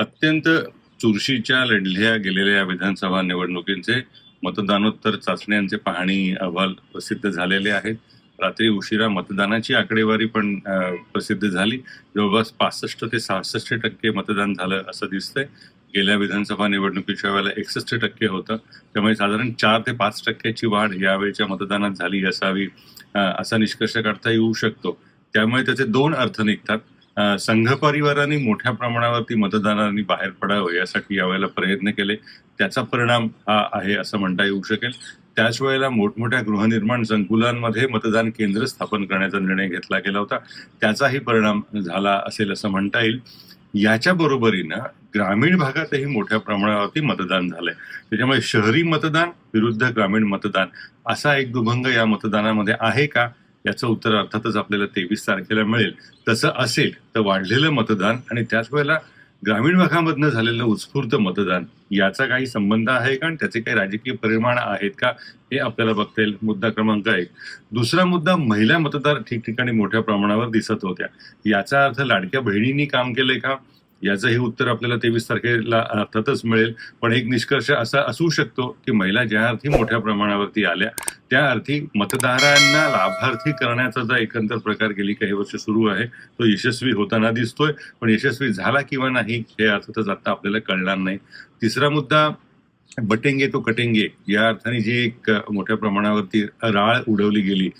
अत्यंत चुरशीच्या लढल्या गेलेल्या या विधानसभा निवडणुकींचे मतदानोत्तर चाचण्यांचे पाहणी अहवाल प्रसिद्ध झालेले आहेत. रात्री उशिरा मतदानाची आकडेवारी पण प्रसिद्ध झाली. जवळपास पासष्ट ते सहासष्ट टक्के मतदान झालं असं दिसतंय. गेल्या विधानसभा निवडणुकीच्या वेळेला एकसष्ट टक्के होतं. त्यामुळे साधारण चार ते पाच टक्क्याची वाढ यावेळच्या मतदानात झाली असावी असा निष्कर्ष काढता येऊ शकतो. त्यामुळे त्याचे दोन अर्थ निघतात. संघ परिवाराने मोठ्या प्रमाणावरती मतदारांनी बाहेर पडावं यासाठी यावेळेला प्रयत्न केले. त्याचा परिणाम हा आहे असं म्हणता येऊ शकेल. त्याच वेळेला मोठमोठ्या गृहनिर्माण संकुलांमध्ये मतदान केंद्र स्थापन करण्याचा निर्णय घेतला गेला होता. त्याचाही परिणाम झाला असेल असं म्हणता येईल. याच्या बरोबरीनं ग्रामीण भागातही मोठ्या प्रमाणावरती मतदान झालंय. त्याच्यामुळे शहरी मतदान विरुद्ध ग्रामीण मतदान असा एक दुभंग या मतदानामध्ये आहे का? याचं उत्तर अर्थातच आपल्याला तेवीस तारखेला मिळेल. तसं असेल तर वाढलेलं मतदान आणि त्याच वेळेला ग्रामीण भागामधनं झालेलं उत्स्फूर्त मतदान याचा काही संबंध आहे का? आणि त्याचे काही राजकीय परिमाण आहेत का? हे आपल्याला बघता येईल. मुद्दा क्रमांक एक. दुसरा मुद्दा महिला मतदार ठिकठिकाणी मोठ्या प्रमाणावर दिसत होत्या. याचा अर्थ लाडक्या बहिणींनी काम केलंय का? याचंही उत्तर आपल्याला तेवीस तारखेला अर्थातच मिळेल. पण एक निष्कर्ष असा असू शकतो की महिला ज्या अर्थी मोठ्या प्रमाणावरती आल्या त्या अर्थी मतदारांना लाभार्थी करण्याचा जो एकंदर प्रकार गेली काही वर्ष सुरू आहे तो यशस्वी होताना दिसतोय. पण यशस्वी झाला किंवा नाही हे अर्थातच आता आपल्याला कळणार नाही. तिसरा मुद्दा बटेंगे तो कटेंगे या अर्थाने जी एक मोठ्या प्रमाणावरती राळ उडवली गेली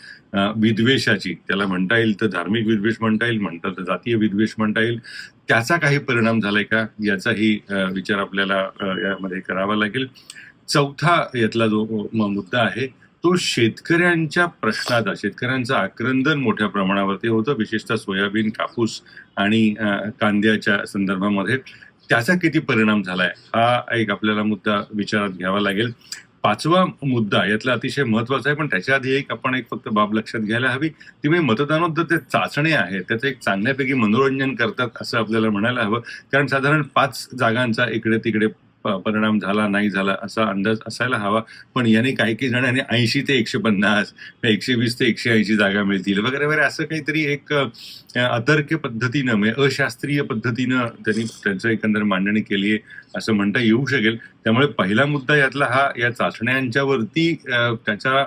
विद्वेषाची त्याला म्हणता येईल तर धार्मिक विद्वेष म्हणता येईल म्हणतात तर जातीय विद्वेष म्हणता येईल त्याचा काही परिणाम झालाय का? याचाही अं, विचार आपल्याला यामध्ये करावा लागेल. चौथा यातला जो मुद्दा आहे तो शेतकऱ्यांच्या प्रश्नाचा शेतकऱ्यांचं आक्रंदन मोठ्या प्रमाणावरती होतं विशेषतः सोयाबीन कापूस आणि अं, कांद्याच्या संदर्भामध्ये. त्याचा किती परिणाम झालाय हा एक आपल्याला मुद्दा विचारात घ्यावा लागेल. पाचवा मुद्दा यातला अतिशय महत्त्वाचा आहे पण त्याच्या आधी एक आपण एक फक्त बाब लक्षात घ्यायला हवी ती म्हणजे मतदानोत्तर ते चाचणे आहेत त्याचं एक चांगल्यापैकी मनोरंजन करतात असं आपल्याला म्हणायला हवं. कारण साधारण पाच जागांचा इकडे तिकडे परिणाम झाला नाही झाला असा अंदाज असायला हवा. पण याने काही काही जणांनी ऐंशी ते एकशे पन्नास एकशे वीस ते एकशे ऐंशी जागा मिळतील वगैरे वगैरे असं काहीतरी एक अतर्क्य पद्धतीनं म्हणजे अशास्त्रीय पद्धतीनं त्यांनी त्यांचं एकंदर मांडणी केली आहे असं म्हणता येऊ शकेल. त्यामुळे पहिला मुद्दा यातला हा या चाचण्यांच्यावरती त्याचा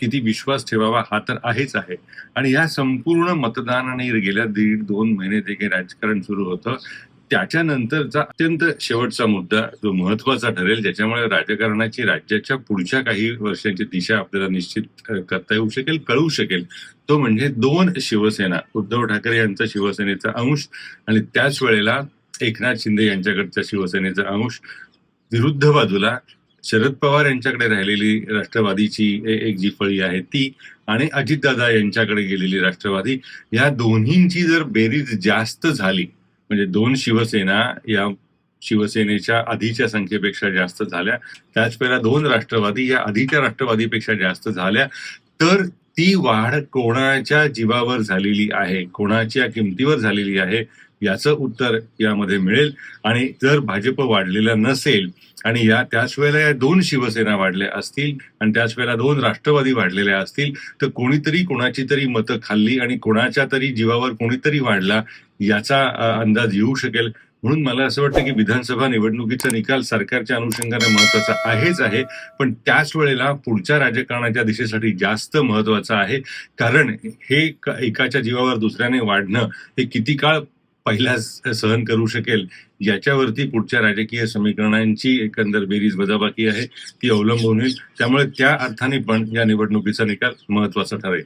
किती विश्वास ठेवावा हा तर आहेच आहे. आणि या संपूर्ण मतदानाने गेल्या दीड दोन महिने जे काही राजकारण सुरू होतं. त्याच्यानंतरचा अत्यंत शेवटचा मुद्दा जो महत्त्वाचा ठरेल ज्याच्यामुळे राजकारणाची राज्याच्या पुढच्या काही वर्षांची दिशा आपल्याला निश्चित करता येऊ शकेल कळू शकेल तो म्हणजे दोन शिवसेना उद्धव ठाकरे यांचा शिवसेनेचा अंश आणि त्याच वेळेला एकनाथ शिंदे यांच्याकडच्या शिवसेनेचा अंश. विरुद्ध बाजूला शरद पवार यांच्याकडे राहिलेली राष्ट्रवादीची एक जी फळी आहे ती आणि अजितदादा यांच्याकडे गेलेली राष्ट्रवादी या दोन्हींची जर बेरीज जास्त झाली म्हणजे दोन शिवसेना या शिवसेनेच्या आधीच्या संख्येपेक्षा जास्त झाल्या. त्याच दोन राष्ट्रवादी या आधीच्या राष्ट्रवादीपेक्षा जास्त झाल्या. तर ती वाढ कोणाच्या जीवावर झालेली आहे? कोणाच्या किमतीवर झालेली आहे? याचं उत्तर यामध्ये मिळेल. आणि जर भाजप वाढलेला नसेल आणि या त्याच वेळेला या दोन शिवसेना वाढल्या असतील आणि त्याच वेळेला दोन राष्ट्रवादी वाढलेल्या असतील तर कोणीतरी कोणाची तरी मतं खाल्ली आणि कोणाच्या तरी जीवावर कोणीतरी वाढला याचा अंदाज येऊ शकेल. म्हणून मला असं वाटतं की विधानसभा निवडणुकीचा निकाल सरकारच्या अनुषंगाने महत्त्वाचा आहेच आहे. पण त्याच वेळेला पुढच्या राजकारणाच्या दिशेसाठी जास्त महत्वाचं आहे. कारण हे एकाच्या जीवावर दुसऱ्याने वाढणं हे किती काळ पहिला सहन करू शकेल. याच्यावरती पुढच्या राजकीय समीकरणांची एकंदर बेरीज वजाबाकी आहे ती अवलंबून होईल. त्यामुळे त्या अर्थाने पण या निवडणुकीचा निकाल महत्त्वाचा ठरेल.